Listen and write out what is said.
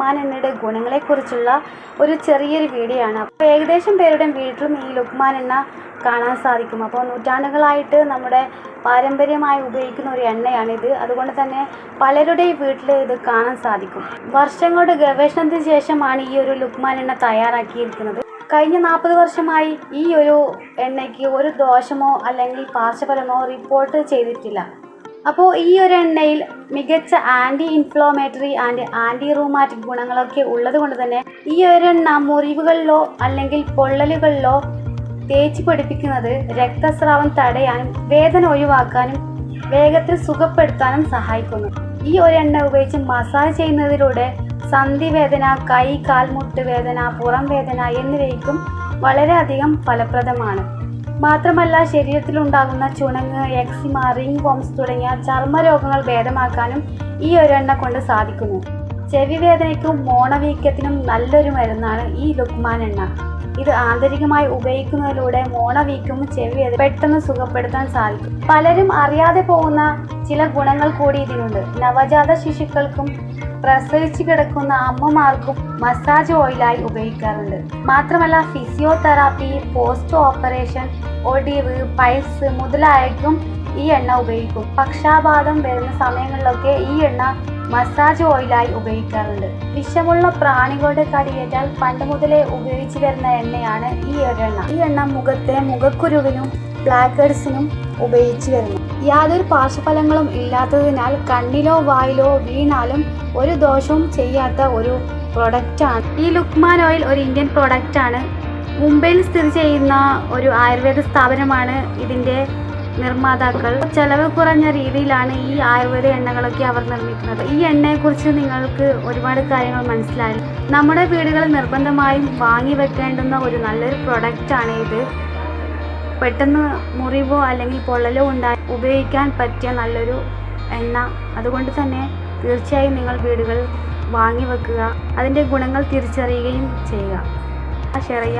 ലുക്മാൻ എണ്ണയുടെ ഗുണങ്ങളെക്കുറിച്ചുള്ള ഒരു ചെറിയൊരു വീഡിയോ ആണ് അപ്പോൾ ഏകദേശം പേരുടെ വീട്ടിലും ഈ ലുക്മാൻ എണ്ണ കാണാൻ സാധിക്കും. അപ്പോൾ നൂറ്റാണ്ടുകളായിട്ട് നമ്മുടെ പാരമ്പര്യമായി ഉപയോഗിക്കുന്ന ഒരു എണ്ണയാണിത് അതുകൊണ്ട് തന്നെ പലരുടെയും വീട്ടിൽ ഇത് കാണാൻ സാധിക്കും. വർഷങ്ങളുടെ ഗവേഷണത്തിന് ശേഷമാണ് ഈ ഒരു ലുക്മാൻ എണ്ണ തയ്യാറാക്കിയിരിക്കുന്നത്. കഴിഞ്ഞ നാൽപ്പത് വർഷമായി ഈ ഒരു എണ്ണയ്ക്ക് ഒരു ദോഷമോ അല്ലെങ്കിൽ പാർശ്വഫലമോ റിപ്പോർട്ട് ചെയ്തിട്ടില്ല. അപ്പോൾ ഈ ഒരു എണ്ണയിൽ മികച്ച anti inflammatory and anti rheumatic ഗുണങ്ങളൊക്കെ ഉള്ളത് കൊണ്ട് തന്നെ ഈ ഒരു എണ്ണ മുറിവുകളിലോ അല്ലെങ്കിൽ പൊള്ളലുകളിലോ തേച്ച് പിടിപ്പിക്കുന്നത് രക്തസ്രാവം തടയാനും വേദന ഒഴിവാക്കാനും വേഗത്തിൽ സുഖപ്പെടുത്താനും സഹായിക്കുന്നു. ഈ എണ്ണ ഉപയോഗിച്ച് മസാജ് ചെയ്യുന്നതിലൂടെ സന്ധിവേദന കൈ കാൽമുട്ട് വേദന പുറം വേദന എന്നിവയ്ക്കും വളരെയധികം ഫലപ്രദമാണ്. മാത്രമല്ല ശരീരത്തിലുണ്ടാകുന്ന ചുണങ്ങ് എക്സിമ റിംഗ് വോംസ് തുടങ്ങിയ ചർമ്മരോഗങ്ങൾ ഭേദമാക്കാനും ഈ ഒരു എണ്ണ കൊണ്ട് സാധിക്കുന്നു. ചെവി വേദനയ്ക്കും മോണവീക്കത്തിനും നല്ലൊരു മരുന്നാണ് ഈ ലുക്മാൻ എണ്ണ. ഇത് ആന്തരികമായി ഉപയോഗിക്കുന്നതിലൂടെ മോണവീക്കും ചെവി വേദന പെട്ടെന്ന് സുഖപ്പെടുത്താൻ സാധിക്കും. പലരും അറിയാതെ പോകുന്ന ചില ഗുണങ്ങൾ കൂടി ഇതിനുണ്ട്. നവജാത ശിശുക്കൾക്കും പ്രസവിച്ച് കിടക്കുന്ന അമ്മമാർക്കും മസാജ് ഓയിലായി ഉപയോഗിക്കാറുണ്ട്. മാത്രമല്ല ഫിസിയോതെറാപ്പി പോസ്റ്റ് ഓപ്പറേഷൻ ഒടിവ് പൈൽസ് മുതലായക്കും ഈ എണ്ണ ഉപയോഗിക്കും. പക്ഷാപാതം വരുന്ന സമയങ്ങളിലൊക്കെ ഈ എണ്ണ മസാജ് ഓയിലായി ഉപയോഗിക്കാറുണ്ട്. വിഷമുള്ള പ്രാണികളുടെ കടിയേറ്റാൽ പണ്ട് മുതലേ ഉപയോഗിച്ചു വരുന്ന എണ്ണയാണ് ഈ ഒരെണ്ണ. ഈ എണ്ണ മുഖത്തെ മുഖക്കുരുവിനും ബ്ലാക്കേഡ്സിനും ഉപയോഗിച്ചു വരുന്നു യാതൊരു പാർശ്വഫലങ്ങളും ഇല്ലാത്തതിനാൽ കണ്ണിലോ വായിലോ വീണാലും ഒരു ദോഷവും ചെയ്യാത്ത ഒരു പ്രൊഡക്റ്റാണ് ഈ ലുക്മാൻ ഓയിൽ ഒരു ഇന്ത്യൻ പ്രൊഡക്റ്റാണ് മുംബൈയിൽ സ്ഥിതി ചെയ്യുന്ന ഒരു ആയുർവേദ സ്ഥാപനമാണ് ഇതിന്റെ നിർമ്മാതാക്കൾ. ചെലവ് കുറഞ്ഞ രീതിയിലാണ് ഈ ആയുർവേദ എണ്ണകളൊക്കെ അവർ നിർമ്മിക്കുന്നത്. ഈ എണ്ണയെക്കുറിച്ച് നിങ്ങൾക്ക് ഒരുപാട് കാര്യങ്ങൾ മനസ്സിലായി. നമ്മുടെ വീടുകളിൽ നിർബന്ധമായും വാങ്ങി വെക്കേണ്ടുന്ന ഒരു നല്ലൊരു പ്രൊഡക്റ്റാണ് ഇത്. പെട്ടെന്ന് മുറിവോ അല്ലെങ്കിൽ പൊള്ളലോ ഉണ്ടായി ഉപയോഗിക്കാൻ പറ്റിയ നല്ലൊരു എണ്ണ. അതുകൊണ്ട് തന്നെ തീർച്ചയായും നിങ്ങൾ വീടുകളിൽ വാങ്ങി വെക്കുക അതിന്റെ ഗുണങ്ങൾ തിരിച്ചറിയുകയും ചെയ്യുക. ചെയ്യുക